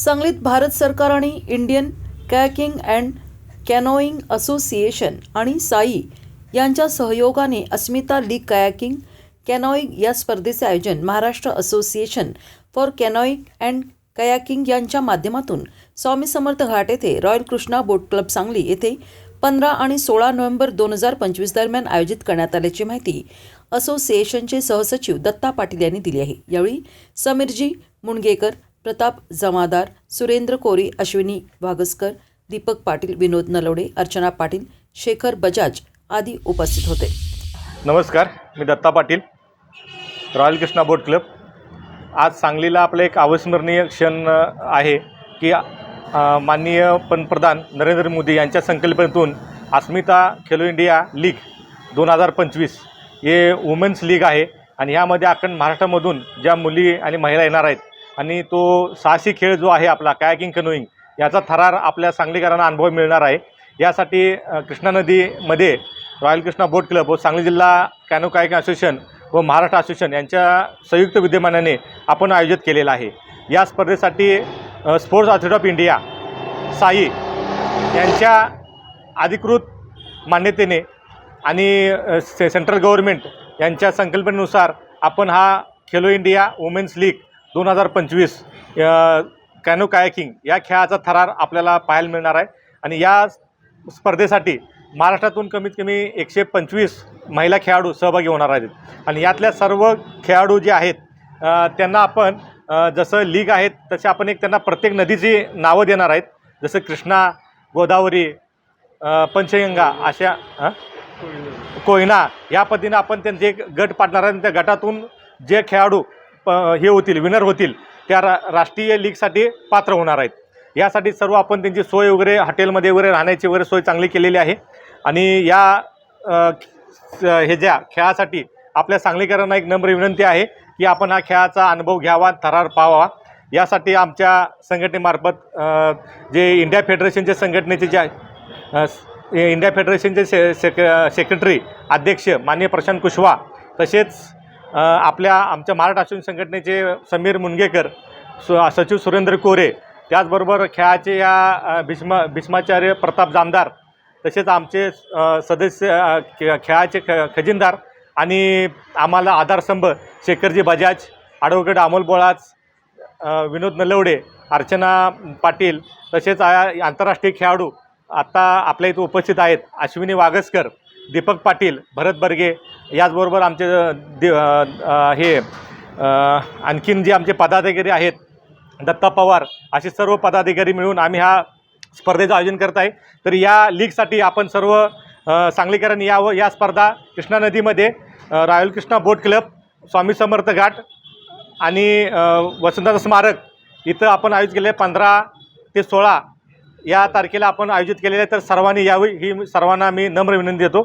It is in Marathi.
सांगलीत भारत सरकार आणि Indian kayaking and canoeing association आणि साई यांच्या सहयोगाने अस्मिता लीग कयाकिंग कॅनॉईंग या स्पर्धेचे आयोजन Maharashtra association for canoeing and kayaking यांच्या माध्यमातून स्वामी समर्थ घाट येथे royal Krishna boat club Sangli येथे पंधरा आणि सोळा नोव्हेंबर दोन हजार पंचवीस दरम्यान आयोजित करण्यात आल्याची माहिती असोसिएशनचे सहसचिव दत्ता पाटील यांनी दिली आहे. यावेळी समीरजी मुणगेकर प्रताप जमादार सुरेंद्र कोरी अश्विनी वागसकर दीपक पाटील विनोद नलवडे अर्चना पाटील शेखर बजाज आदी उपस्थित होते. नमस्कार मी Datta Patil royal Krishna boat club. आज सांगलीला आपलं एक अविस्मरणीय क्षण आहे की माननीय पंतप्रधान नरेंद्र मोदी यांच्या संकल्पनेतून अस्मिता खेलो इंडिया लीग दोन हजार पंचवीस हे वुमेन्स लीग आहे. आणि ह्यामध्ये आपण महाराष्ट्रामधून ज्या मुली आणि महिला येणार आहेत आणि तो साहसी खेळ जो आहे आपला कायाकिंग कनोईंग याचा थरार आपल्या सांगलीकरांना अनुभव मिळणार आहे. यासाठी कृष्णा नदीमध्ये रॉयल कृष्णा बोट क्लब व सांगली जिल्हा कॅनो कायकिंग असोसिएशन व महाराष्ट्र असोसिएशन यांच्या संयुक्त विद्यमानाने आपण आयोजित केलेलं आहे. या स्पर्धेसाठी sports authority of India SAI यांच्या अधिकृत मान्यतेने आणि से सेंट्रल गव्हर्मेंट यांच्या संकल्पनेनुसार आपण हा खेलो इंडिया वुमेन्स लीग दोन हजार पंचवीस कॅनो कायकिंग या खेळाचा थरार आपल्याला पाहायला मिळणार आहे. आणि या स्पर्धेसाठी महाराष्ट्रातून कमीत कमी एकशे पंचवीस महिला खेळाडू सहभागी होणार आहेत. आणि यातल्या सर्व खेळाडू जे आहेत त्यांना आपण जसं लीग आहेत तसे आपण एक त्यांना प्रत्येक नदीची नावं देणार आहेत. जसं कृष्णा गोदावरी पंचगंगा अशा कोयना. या पद्धतीनं आपण त्यांचे एक गट पाडणार आहे त्या गटातून जे खेळाडू प हे होतील विनर होतील त्या रा राष्ट्रीय लीगसाठी पात्र होणार आहेत. यासाठी सर्व आपण त्यांची सोय वगैरे हॉटेलमध्ये वगैरे राहण्याची वगैरे सोय चांगली केलेली आहे. आणि या हे ज्या खेळासाठी आपल्या सांगलीकरांना एक नम्र विनंती आहे की आपण हा खेळाचा अनुभव घ्यावा थरार पाहावा यासाठी आमच्या संघटनेमार्फत जे इंडिया फेडरेशनच्या संघटनेचे जे इंडिया फेडरेशनचे से सेक सेक्रेटरी अध्यक्ष माननीय प्रशांत कुशवा तसेच आपल्या आमच्या महाराष्ट्र संघटनेचे समीर मुनगेकर सु सचिव सुरेंद्र कोरे त्याचबरोबर खेळाचे या भीष्म भीष्माचार्य प्रताप जामदार तसेच आमचे सदस्य खे- खेळाचे ख खजिनदार आणि आम्हाला आधारस्तंभ शेखरजी बजाज ॲडव्होकेट अमोल बोळाच विनोद नलवडे अर्चना पाटील तसेच आंतरराष्ट्रीय खेळाडू आत्ता आपल्या इथं उपस्थित आहेत अश्विनी वागसकर दीपक पाटील भरत बर्गे याचबरोबर आमचे दे दि हे आणखीन जे आमचे पदाधिकारी आहेत दत्ता पवार असे सर्व पदाधिकारी मिळून आम्ही हा स्पर्धेचं आयोजन करत आहे. तर या लीगसाठी आपण सर्व अ, सांगलीकरांनी यावं या स्पर्धा कृष्णा नदीमध्ये royal Krishna boat club Swami Samarth Ghat आणि वसंताचं स्मारक इथं आपण आयोजित केले पंधरा ते सोळा या तारखेला आपण आयोजित केलेले आहे तर सर्वांनी यावी ही सर्वांना मी नम्र विनंती देतो.